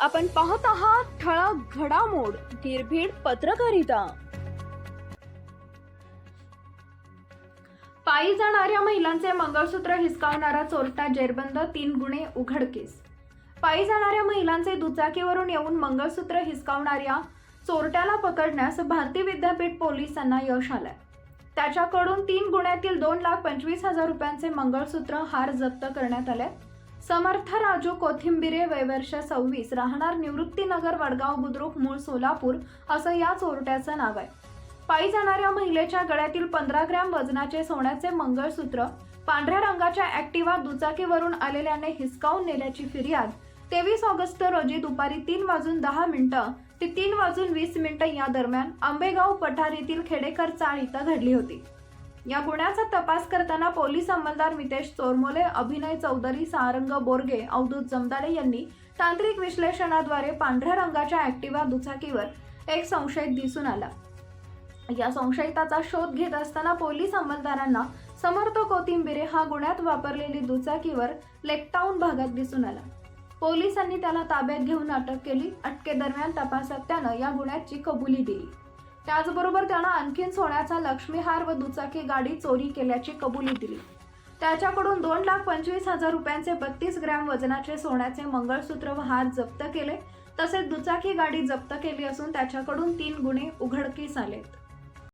आपण पाहत आहात ठळक घडामोड निर्भीड पत्रकारिता. पायी जाणाऱ्या महिलांचे मंगळसूत्र हिसकावणारा चोरटा जेरबंद तीन गुन्हे उघडकीस पायी जाणाऱ्या महिलांचे दुचाकीवरून येऊन मंगळसूत्र हिसकावणाऱ्या चोरट्याला पकडण्यास भारती विद्यापीठ पोलिसांना यश आलंय. त्याच्याकडून तीन गुन्ह्यातील दोन लाख पंचवीस हजार रुपयांचे मंगळसूत्र हार जप्त करण्यात आले समर्थ राजू कोथिंबिरे वयवर्ष सव्वीस राहणार निवृत्तीनगर वडगाव बुद्रुक मूळ सोलापूर असं या चोरट्याचं नाव आहे. पायी जाणाऱ्या महिलेच्या गळ्यातील पंधरा ग्रॅम वजनाचे सोन्याचे मंगळसूत्र पांढऱ्या रंगाच्या ऍक्टिव्हा दुचाकीवरून आलेल्याने हिसकावून नेल्याची फिर्याद तेवीस ऑगस्ट रोजी दुपारी तीन वाजून दहा मिनिटं ते तीन वाजून वीस मिनिटं या दरम्यान आंबेगाव पठारीतील खेडेकर चाळ इथं घडली होती. या गुन्ह्याचा तपास करताना पोलीस अंमलदार मितेश चोरमोले अभिनय चौधरी सारंग बोरगे अवधूत जमदारे यांनी तांत्रिक विश्लेषणाद्वारे पांढऱ्या रंगाच्या ऍक्टिव्हा दुचाकीवर एक संशयित दिसून आला. या संशयिताचा शोध घेत असताना पोलीस अंमलदारांना समर्थ कोथिंबिरे हा गुन्ह्यात वापरलेली दुचाकीवर लेकटाऊन भागात दिसून आला. पोलिसांनी त्याला ताब्यात घेऊन अटक केली. अटकेदरम्यान तपासात त्यानं या गुन्ह्याची कबुली दिली. त्याचबरोबर त्यानं आणखीन सोन्याचा लक्ष्मीहार व दुचाकी गाडी चोरी केल्याची कबुली दिली. त्याच्याकडून दोन लाख पंचवीस हजार रुपयांचे बत्तीस ग्रॅम वजनाचे सोन्याचे मंगळसूत्र व हार जप्त केले तसेच दुचाकी गाडी जप्त केली असून त्याच्याकडून तीन गुन्हे उघडकीस आलेत.